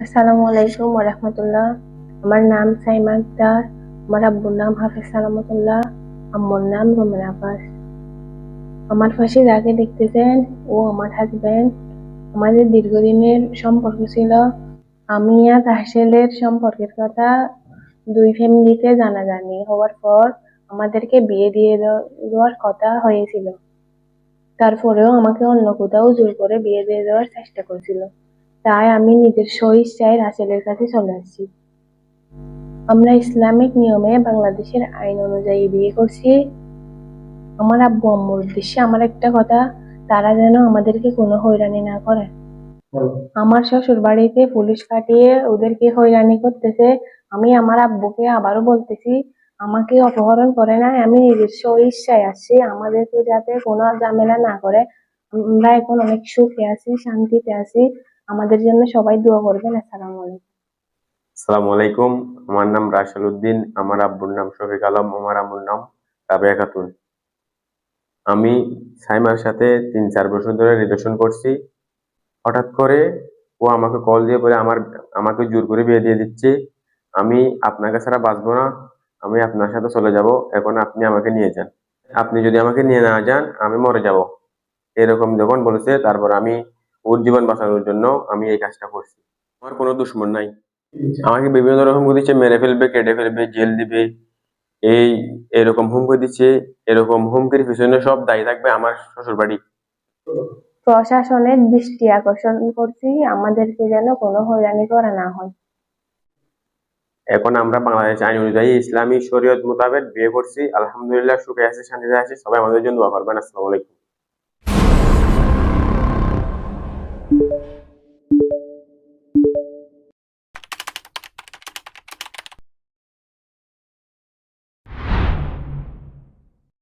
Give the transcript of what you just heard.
আসসালামু আলাইকুম রহমতুল্লাহ। আমার নাম সাইমা আক্তার। আমার আব্বুর নাম হাফিজ সালামতুল্লাহ। আম্মুর নাম রোমেন আব্বাস। আমার পাশে যাকে দেখতেছেন ও আমার হাজবেন্ড আমাদের দীর্ঘদিনের সম্পর্ক ছিল। আমি আর রাহেলের সম্পর্কের কথা দুই ফ্যামিলিতে জানাজানি হওয়ার পর আমাদেরকে বিয়ে দিয়ে দেওয়া- দেওয়ার কথা হয়েছিল। তারপরেও আমাকে অন্য কোথাও জোর করে বিয়ে দিয়ে দেওয়ার চেষ্টা করেছিল। তাই আমি নিজের স্বইচ্ছায় রাসেলের কাছে চলে আসছি আমরা ইসলামিক নিয়মে বাংলাদেশের আইন অনুযায়ী বিয়ে করছি। আমার আব্বু আম্মুর উদ্দেশ্যে আমার একটা কথা, তারা যেন আমাদেরকে কোনো হয়রানি না করে। আমার শ্বশুর বাড়িতে পুলিশ কাটিয়ে ওদেরকে হয়রানি করতেছে, আমি আমার আব্বুকে আবারও বলতেছি, আমাকে অপহরণ করে না আমি নিজের স্বইচ্ছায় আসছি, আমাদেরকে যাতে কোনো ঝামেলা না করে। আমরা এখন অনেক সুখে আছি, শান্তিতে আছি। আমাদের জন্য সবাই দোয়া করবেন। আসসালামু আলাইকুম। আসসালামু আলাইকুম। আমার নাম রাশেল উদ্দিন, আমার আব্বুর নাম শফিক আলম, আমার আম্মুর নাম রাবেয়া খাতুন। আমি সাইমার সাথে তিন চার বছর ধরে রিলেশন করছি। হঠাৎ করে ও আমাকে কল দিয়ে বলে, আমার, আমাকে জোর করে বিয়ে দিয়ে দিচ্ছে। আমি আপনাকে ছাড়া বাঁচবো না। আমি আপনার সাথে চলে যাব। এখন আপনি আমাকে নিয়ে যান। আপনি যদি আমাকে নিয়ে না যান, আমি মরে যাব। এরকম যখন বলেছে, তারপর আমি ওর জীবন বাঁচানোর জন্য আমি এই কাজটা করছি। আমার কোনো দুশ্মন নাই। আমাকে বিভিন্ন রকম দিচ্ছে মেরে ফেলবে কেটে ফেলবে জেল দিবে এই এরকম হুমকি দিচ্ছে এরকম হুমকির পিছনে সব দায়ী থাকবে আমার শ্বশুর বাড়ি প্রশাসনের দৃষ্টি আকর্ষণ করছি আমাদেরকে যেন কোনো হয়রানি করা না হয়। এখন আমরা বাংলাদেশ আইন অনুযায়ী ইসলামী শরীয়ত মোতাবেক বিয়ে করছি। আলহামদুলিল্লাহ সুখে আছি শান্তিতে আছি। সবাই আমাদের জন্য দোয়া করবেন। আসসালামু আলাইকুম।